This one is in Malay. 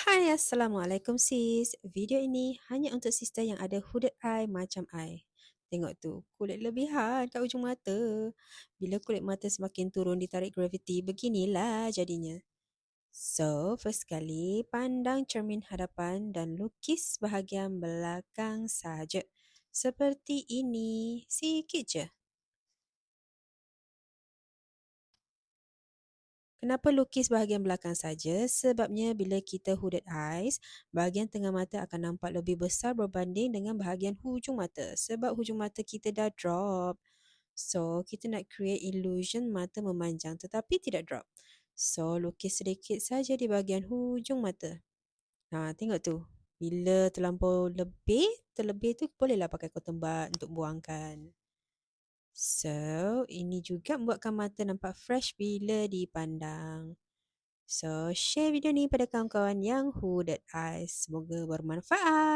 Hai, Assalamualaikum sis. Video ini hanya untuk sister yang ada hooded eye macam I. Tengok tu, kulit lebihan kat ujung mata. Bila kulit mata semakin turun ditarik graviti, beginilah jadinya. So, first sekali, pandang cermin hadapan dan lukis bahagian belakang saja. Seperti ini. Sikit je. Kenapa lukis bahagian belakang saja? Sebabnya bila kita hooded eyes, bahagian tengah mata akan nampak lebih besar berbanding dengan bahagian hujung mata. Sebab hujung mata kita dah drop. So, kita nak create illusion mata memanjang tetapi tidak drop. So, lukis sedikit saja di bahagian hujung mata. Ha, tengok tu. Bila terlampau lebih, terlebih tu bolehlah pakai cotton bud untuk buangkan. So, ini juga membuatkan mata nampak fresh bila dipandang. So, share video ni pada kawan-kawan yang hooded eyes. Semoga bermanfaat.